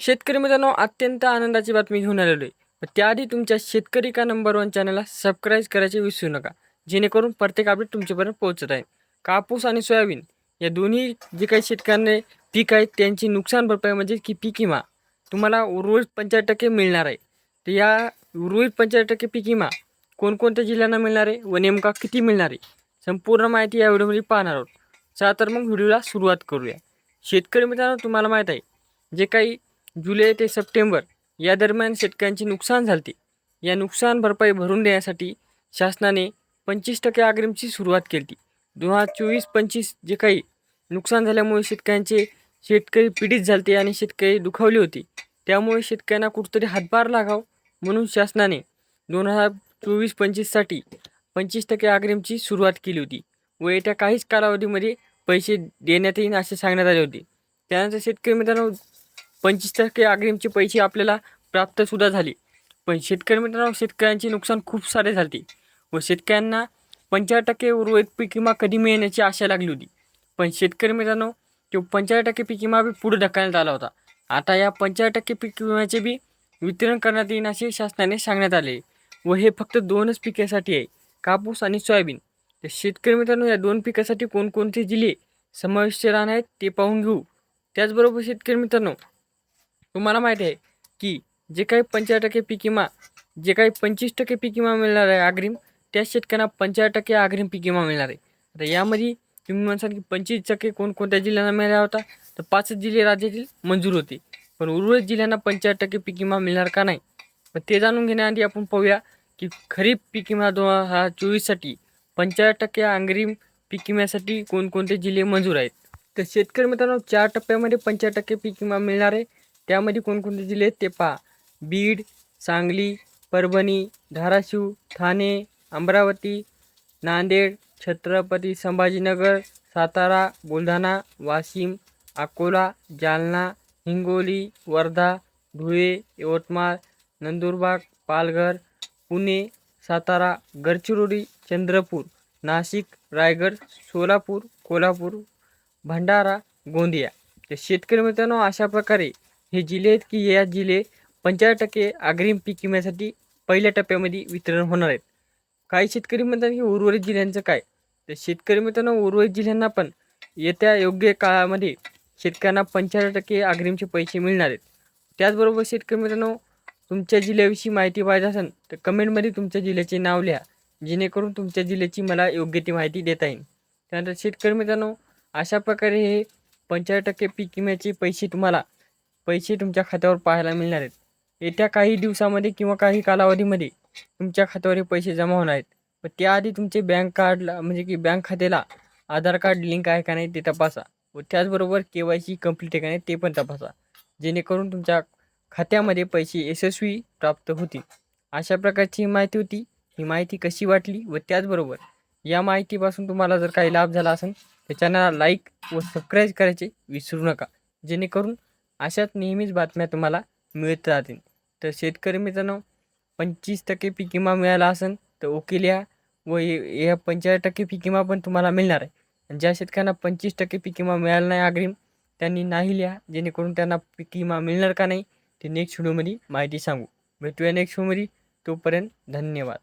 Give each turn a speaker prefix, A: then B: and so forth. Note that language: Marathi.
A: शेतकरी मित्रांनो अत्यंत आनंदाची बातमी घेऊन आलेलो आहे. त्याआधी तुमच्या शेतकरी का नंबर वन चॅनलला सबस्क्राईब करायचे विसरू नका जेणेकरून प्रत्येक अपडेट तुमच्यापर्यंत पोहोचत आहे. कापूस आणि सोयाबीन या दोन्ही जे काही शेतकऱ्यांना पीक आहेत त्यांची नुकसान भरपाई म्हणजे की पीक विमा. तुम्हाला उर्वरित पंचाळीस टक्के मिळणार आहे. तर या उर्वरित पंचाळीस टक्के पीक विमा कोणकोणत्या जिल्ह्यांना मिळणार आहे व नेमका किती मिळणार आहे संपूर्ण माहिती या व्हिडिओमध्ये पाहणार आहोत. चला तर मग व्हिडिओला सुरुवात करूया. शेतकरी मित्रांनो तुम्हाला माहीत आहे जे काही जुलै ते सप्टेंबर या दरम्यान शेतकऱ्यांचे नुकसान झालते. या नुकसान भरपाई भरून देण्यासाठी शासनाने पंचवीस टक्के अग्रिमची सुरुवात केली दोन हजार चोवीस पंचवीस जे काही नुकसान झाल्यामुळे शेतकऱ्यांचे शेतकरी पीडित झालते आणि शेतकरी दुखावले होते. त्यामुळे शेतकऱ्यांना कुठंतरी हातभार लागाव म्हणून शासनाने दोन हजार चोवीस पंचवीससाठी पंचवीस टक्के अग्रिमची सुरुवात केली होती व येत्या काहीच कालावधीमध्ये पैसे देण्यात येईल असे सांगण्यात आले होते. त्यानंतर शेतकरी मित्रांनो पंचवीस टक्के अग्रिमचे पैसे आपल्याला प्राप्तसुद्धा झाले. पण शेतकरी मित्रांनो शेतकऱ्यांचे नुकसान खूप सारे झाले. व शेतकऱ्यांना पंचाळीस टक्के उर्वरित पीक विमा कधी मिळण्याची आशा लागली होती. पण शेतकरी मित्रांनो तो पंचाळीस टक्के पीक विमा बी पुढे ढकलण्यात आला होता. आता या पंचाळीस टक्के पीक विम्याचे बी वितरण करण्यात येईल असे शासनाने सांगण्यात आले. व हे फक्त दोनच पिकासाठी आहे. कापूस आणि सोयाबीन. तर शेतकरी मित्रांनो या दोन पिकासाठी कोणकोणते जिल्हे समाविष्ट राहणार आहेत ते पाहून घेऊ. त्याचबरोबर शेतकरी मित्रांनो तुम्हाला माहिती आहे की जे काही पंचाळीस टक्के पीक विमा जे काही पंचवीस टक्के पीक विमा मिळणार आहे अग्रिम त्या शेतकऱ्यांना पंचाळीस टक्के अग्रिम पीक विमा मिळणार आहे. आता यामध्ये तुम्ही म्हणसाल की पंचवीस टक्के कोणकोणत्या जिल्ह्यांना मिळाला होता तर पाचच जिल्हे राज्यातील मंजूर होते. पण उर्वरित जिल्ह्यांना पंचाळीस टक्के पीक विमा मिळणार का नाही? मग ते जाणून घेण्याआधी आपण पाहूया की खरीप पीक विमा दोन हजार चोवीससाठी पंचाळीस टक्के अग्रिम पीक विम्यासाठी कोणकोणते जिल्हे मंजूर आहेत? तर शेतकरी मित्रांनो चार टप्प्यामध्ये पंचाळीस टक्के पीक विमा मिळणार आहे. त्यामध्ये कोणकोणते जिल्हे आहेत ते पहा. बीड सांगली परभणी धाराशिव ठाणे अमरावती नांदेड छत्रपती संभाजीनगर सातारा बुलढाणा वाशिम अकोला जालना हिंगोली वर्धा धुळे यवतमाळ नंदुरबार पालघर पुणे सातारा गडचिरोली चंद्रपूर नाशिक रायगड सोलापूर कोल्हापूर भंडारा गोंदिया. तर शेतकरी मित्रांनो अशा प्रकारे हे जिल्हे आहेत की या जिल्हे पंचाळीस टक्के अग्रिम पीक विम्यासाठी पहिल्या टप्प्यामध्ये वितरण होणार आहेत. काही शेतकरी म्हणतात की उर्वरित जिल्ह्यांचं काय? तर शेतकरी मित्रांनो उर्वरित जिल्ह्यांना पण येत्या योग्य काळामध्ये शेतकऱ्यांना पंचाळीस टक्के अग्रिमचे पैसे मिळणार आहेत. त्याचबरोबर शेतकरी मित्रांनो तुमच्या जिल्ह्याविषयी माहिती पाहिजे असेल तर कमेंटमध्ये तुमच्या जिल्ह्याचे नाव लिहा. जेणेकरून तुमच्या जिल्ह्याची मला योग्य ती माहिती देता येईल. त्यानंतर शेतकरी मित्रांनो अशा प्रकारे हे पंचाळीस टक्के पीक विम्याचे पैसे तुम्हाला पैसे तुमच्या खात्यावर पाहायला मिळणार आहेत. येत्या काही दिवसामध्ये किंवा काही कालावधीमध्ये तुमच्या खात्यावर हे पैसे जमा होणार आहेत. पण त्याआधी तुमचे बँक कार्डला म्हणजे की बँक खात्याला आधार कार्ड लिंक आहे का नाही ते तपासा. व त्याचबरोबर के वाय सी कंप्लीट आहे का नाही ते पण तपासा. जेणेकरून तुमच्या खात्यामध्ये पैसे यशस्वी प्राप्त होतील. अशा प्रकारची ही माहिती होती. ही माहिती कशी वाटली? व त्याचबरोबर या माहितीपासून तुम्हाला जर काही लाभ झाला असेल तर चॅनलला लाईक व सबस्क्राईब करायचे विसरू नका. जेणेकरून अशाच नेहमीच बातम्या तुम्हाला मिळत राहतील. तर शेतकरी मित्रांनो पंचवीस टक्के पीक विमा मिळाला असेल तर ओके या व या पंचेचाळीस टक्के पीक विमा पण तुम्हाला मिळणार आहे. आणि ज्या शेतकऱ्यांना पंचवीस टक्के पीक विमा मिळाला नाही अग्रिम त्यांनी नाही लिहा जेणेकरून त्यांना पीक विमा मिळणार का नाही ते नेक्स्ट व्हिडिओमध्ये माहिती सांगू. भेटूया नेक्स्ट व्हिडिओमध्ये तोपर्यंत धन्यवाद.